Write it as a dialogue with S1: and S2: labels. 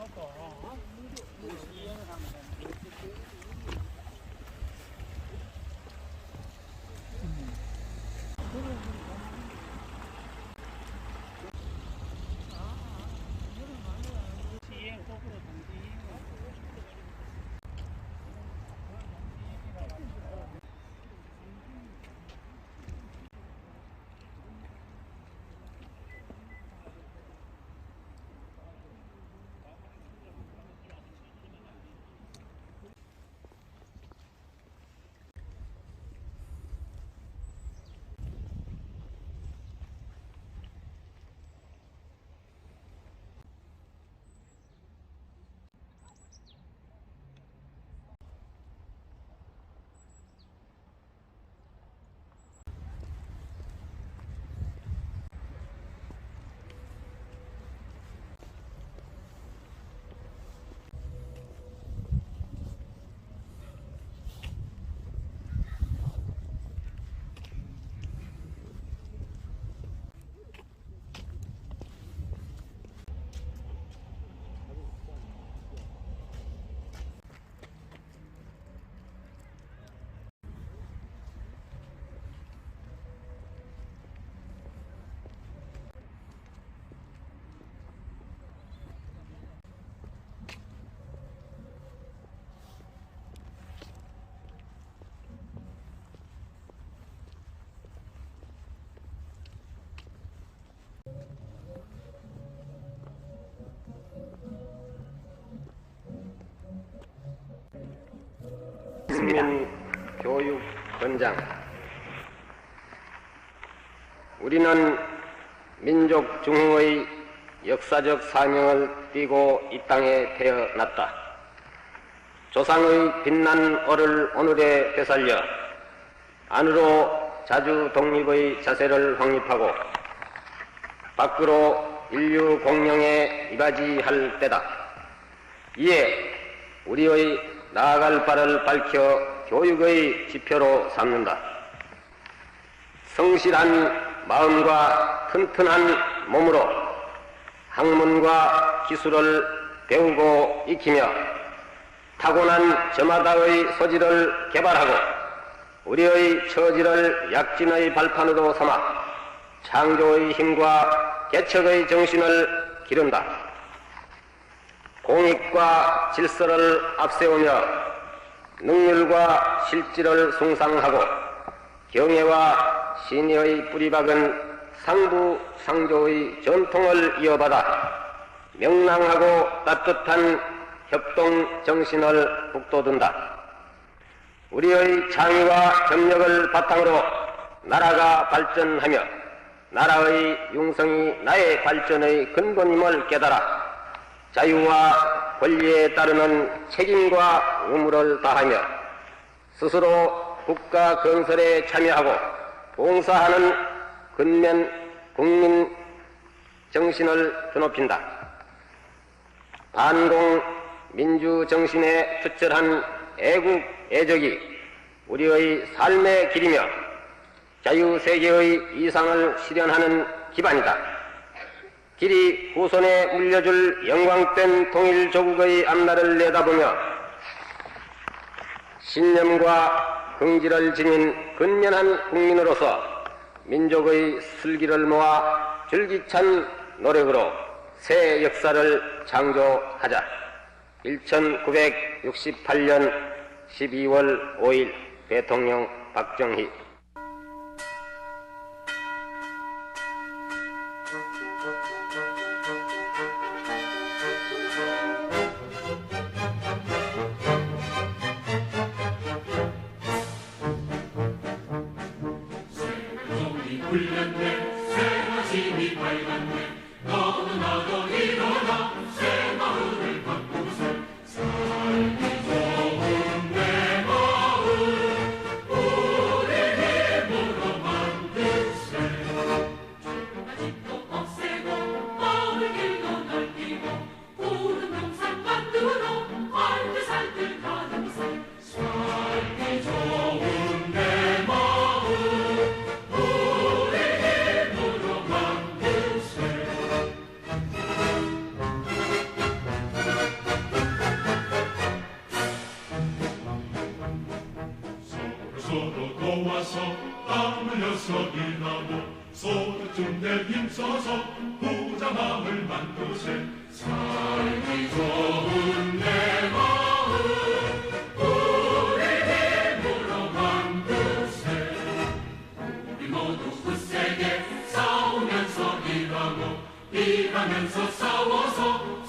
S1: 나갔다. 국민교육원장 우리는 민족 중흥의 역사적 사명을 띠고 이 땅에 태어났다. 조상의 빛난 얼을 오늘에 되살려 안으로 자주 독립의 자세를 확립하고 밖으로 인류 공영에 이바지할 때다. 이에 우리의 나아갈 바를 밝혀 교육의 지표로 삼는다. 성실한 마음과 튼튼한 몸으로 학문과 기술을 배우고 익히며 타고난 저마다의 소질을 개발하고 우리의 처지를 약진의 발판으로 삼아 창조의 힘과 개척의 정신을 기른다. 공익과 질서를 앞세우며 능률과 실질을 숭상하고 경애와 신의의 뿌리박은 상부 상조의 전통을 이어받아 명랑하고 따뜻한 협동 정신을 북돋운다. 우리의 창의와 협력을 바탕으로 나라가 발전하며 나라의 융성이 나의 발전의 근본임을 깨달아 자유와 권리에 따르는 책임과 의무를 다하며 스스로 국가 건설에 참여하고 봉사하는 근면 국민 정신을 드높인다. 반공 민주 정신에 투철한 애국 애적이 우리의 삶의 길이며 자유 세계의 이상을 실현하는 기반이다. 길이 후손에 물려줄 영광된 통일 조국의 앞날을 내다보며 신념과 긍지를 지닌 근면한 국민으로서 민족의 슬기를 모아 줄기찬 노력으로 새 역사를 창조하자. 1968년 12월 5일 대통령 박정희
S2: 울렸네 새마침이 밝았네 너도 나도 일어나 나서 땀 흘려서 일하고 소득 좀내 힘써서 부자함을 만드세. 살기 좋은 내 마음 우리 힘으로 만드세. 우리 모두 굳세게 싸우면서 일하고 일하면서 싸워서